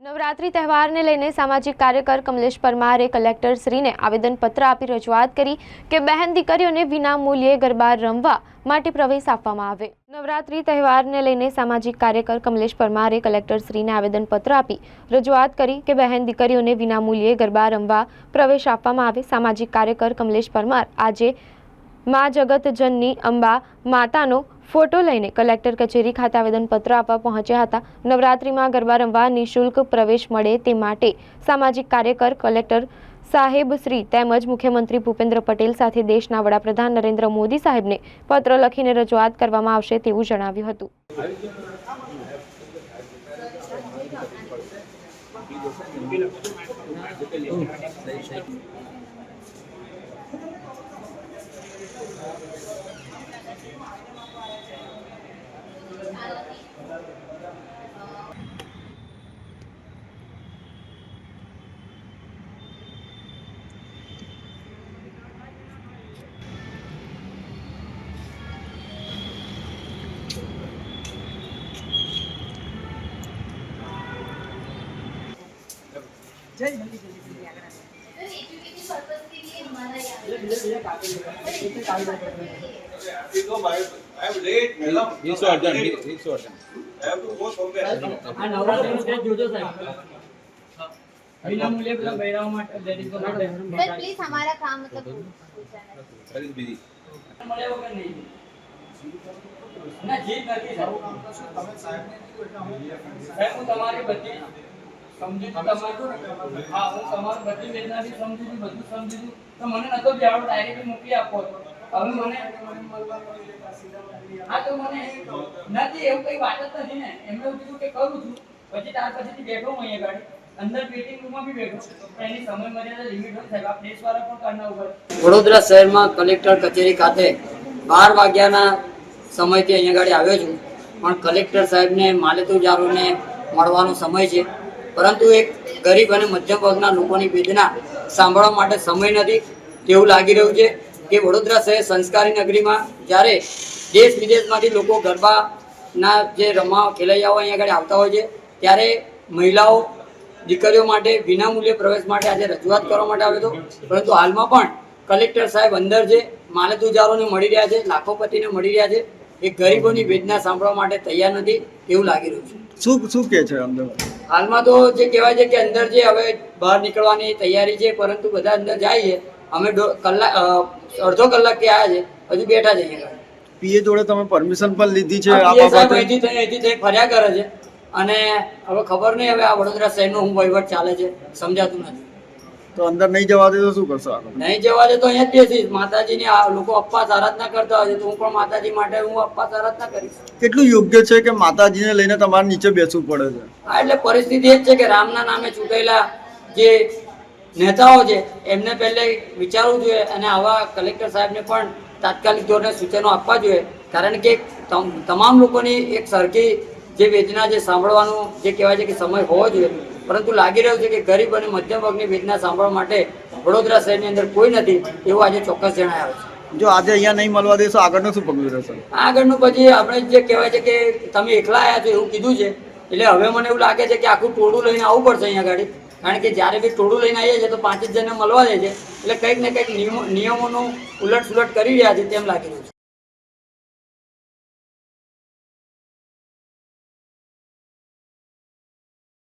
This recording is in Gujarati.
નવરાત્રી તહેવારને લઈને સામાજિક કાર્યકર કમલેશ પરમારે કલેક્ટરશ્રીને આવેદનપત્ર આપી રજૂઆત કરી કે બહેન દીકરીઓને વિના મૂલ્યે ગરબા રમવા માટે પ્રવેશ આપવામાં આવે. નવરાત્રી તહેવારને લઈને સામાજિક કાર્યકર કમલેશ પરમારે કલેક્ટરશ્રીને આવેદનપત્ર આપી રજૂઆત કરી કે બહેન દીકરીઓને વિના મૂલ્યે ગરબા રમવા પ્રવેશ આપવામાં આવે. સામાજિક કાર્યકર કમલેશ પરમાર આજે મા જગતજનની અંબા માતાનો ફોટો લઈને કલેક્ટર કચેરી ખાતે આવેદનપત્ર આપવા પહોંચ્યા હતા. નવરાત્રિમાં ગરબા રમવા નિઃશુલ્ક પ્રવેશ મળે તે માટે સામાજિક કાર્યકર કલેક્ટર સાહેબ શ્રી તેમજ મુખ્યમંત્રી ભૂપેન્દ્ર પટેલ સાથે દેશના વડાપ્રધાન નરેન્દ્ર મોદી સાહેબને પત્ર લખીને રજૂઆત કરવામાં આવશે તેવું જણાવ્યું હતું. નવરાત્રીનો સ્ટેજ જોજો સાહેબ વિનામૂલ્યે પેલા બૈરાઓ માટે લેડીઝો માટે सर प्लीज हमारा काम मतलब पूछा है Sir is busy. મળે વગર નહીં ના જીત નથી સાહેબ સાહેબ હું તમારી બધી સમજી તમારું હા, હું તમારી બધી વેદના બી છું, બધું સમજી તો મને નતો બેહાડો ડાયરેક્ટ મોકલી આપો. હવે મને હા, તો મને નથી, એવું કઈ વાત જ નથી ને. એમને કીધું કે કરું છું. પછી ત્યાર પછી બેઠો હું અહીંયા ગાડી. વડોદરા શહેરમાં કલેક્ટર કચેરી ખાતે બાર વાગ્યાના સમયથી અહીંયા આગળ આવ્યો છું. પણ કલેક્ટર સાહેબને માલેતુજારોને મળવાનો સમય છે. પરંતુ એક ગરીબ અને મધ્યમ વર્ગના લોકોની વેદના સાંભળવા માટે સમય નથી તેવું લાગી રહ્યું છે કે વડોદરા શહેર સંસ્કારી નગરીમાં જ્યારે દેશ વિદેશમાંથી લોકો ગરબાના જે રમવા ખેલૈયાઓ અહીંયા આગળ આવતા હોય છે, ત્યારે મહિલાઓ દીકરીઓ માટે વિનામૂલ્યે પ્રવેશ માટે આજે રજૂઆત કરવા માટે આવ્યો હતો. પરંતુ હાલમાં પણ કલેક્ટર સાહેબ અંદર છે માલતુજારોને મળી રહ્યા છે, લાખોપતિને મળી રહ્યા છે, એ ગરીબોની વેદના સાંભળવા માટે તૈયાર નથી એવું લાગી રહ્યું છે. શું શું કે છે અંદર હાલમાં તો જે કહેવાય છે કે અંદર જે હવે બહાર નીકળવાની તૈયારી છે પરંતુ બધા અંદર જાય છે. અમે કલાક અડધો કલાક કે આવ્યા છે હજુ બેઠા છે. પીએ જોડે તમે પરમિશન પણ લીધી છે આ બાબતે? અહીંથી થઈ ફર્યા કરે છે. અને હવે ખબર નહીં હવે આ વડોદરા શહેરનો હું વહીવટ ચાલે છે સમજાતું નથી. તો અંદર નહીં જવા દે તો શું કરશો નહીં જવા દે તો અહીંયા જ બેસીશ. માતાજીની આ લોકો અપવાસ આરાધના કરતા હોય છે. તો હું પણ માતાજી માટે હું અપવાસ આરાધના કરીશ. કેટલું યોગ્ય છે કે માતાજીને લઈને તમારે નીચે બેસવું પડે છે? હા એટલે પરિસ્થિતિ એ જ છે કે રામના નામે ચૂંટાયેલા જે નેતાઓ છે એમને પહેલે વિચારવું જોઈએ અને આવા કલેક્ટર સાહેબને પણ તાત્કાલિક ધોરણે સૂચનો આપવા જોઈએ. કારણ કે તમ- તમામ લોકોની એક સરખી જે વેદના જે સાંભળવાનું જે કહેવાય છે કે સમય હોવો જોઈએ. પરંતુ લાગી રહ્યું છે કે ગરીબ અને મધ્યમ વર્ગની વેદના સાંભળવા માટે વડોદરા શહેરની અંદર કોઈ નથી એવું આજે ચોક્કસ જણાય છે. જો આજે અહીંયા નહીં મળવા દેશો આગળનું શું પગલું રહેશે? આગળનું પછી આપણે જે કહેવાય છે કે તમે એકલા આવ્યા છો એવું કીધું છે એટલે હવે મને એવું લાગે છે કે આખું ટોળું લઈને આવવું પડશે અહીંયા ગાડી. કારણ કે જ્યારે બી ટોળું લઈને આવીએ છીએ તો પાંચ જ જણને મળવા દે છે. એટલે કંઈક ને કંઈક નિયમો નિયમોનું ઉલટ સુલટ કરી રહ્યા છે તેમ લાગી રહ્યું છે.